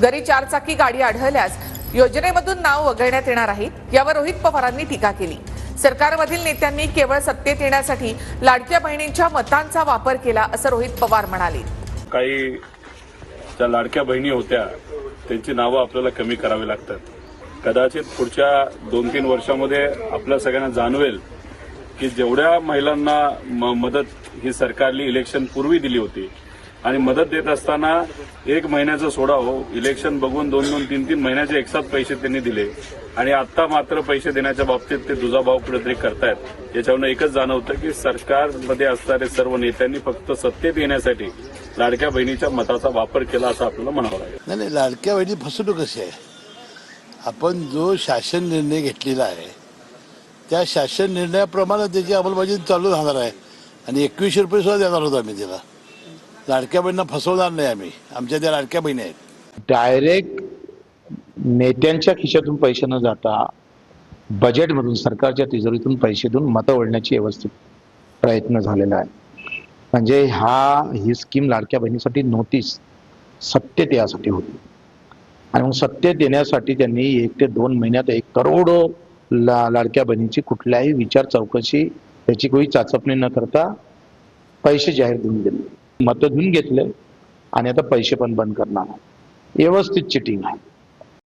घरी चारचाकी गाडी आढळल्यास योजनेमधून नाव वगळण्यात येणार आहे. यावर रोहित पवारांनी टीका केली. सरकारमधील नेत्यांनी केवळ सत्तेत येण्यासाठी लाडक्या बहिणींच्या मतांचा वापर केला असं रोहित पवार म्हणाले. काही ज्या लाडक्या बहिणी होत्या त्यांची नावं आपल्याला कमी करावी लागतात. कदाचित पुढच्या दोन तीन वर्षामध्ये आपल्या सगळ्यांना जाणवेल की जेवढ्या महिलांना म- मदत ही सरकारने इलेक्शन पूर्वी दिली होती आणि मदत देत असताना एक महिन्याचं सोडा हो इलेक्शन बघून दोन दोन तीन तीन महिन्याचे एकसाथ पैसे त्यांनी दिले. आणि आता मात्र पैसे देण्याच्या बाबतीत ते दुजाभाव कुठेतरी करतायत. याच्यावरून एकच जाणवतं की सरकारमध्ये असणारे सर्व नेत्यांनी फक्त सत्तेत येण्यासाठी लाडक्या बहिणीच्या मताचा वापर केला असं आपल्याला म्हणावं लागेल. नाही नाही लाडक्या बहिणी फसवणूक कशी आहे? आपण जो शासन निर्णय घेतलेला आहे त्या शासन निर्णयाप्रमाणे त्याची अंमलबजावणी चालू राहणार आहे. आणि एकवीसशे रुपये सुद्धा देणार होतो आम्ही तिला लाडक्या बहिणींना फसवणार नाही आम्ही. आमच्या त्या लाडक्या बहिणी आहेत. डायरेक्ट नेत्यांच्या खिशातून पैसे न जाता बजेटमधून सरकारच्या तिजोरीतून पैसे देऊन मतं ओढण्याची व्यवस्थित प्रयत्न झालेला आहे. म्हणजे हा ही स्कीम लाडक्या बहिणीसाठी नव्हतीच सत्य यासाठी होती. आणि मग सत्य देण्यासाठी त्यांनी एक ते दोन महिन्यात एक करोड ला लाडक्या बहिणीची कुठल्याही विचार चौकशी त्याची कोणी चाचपणी न करता पैसे जाहीर देऊन दिले. मतं घेऊन घेतले आणि आता पैसे पण बंद करणार आहे. व्यवस्थित चिटिंग आहे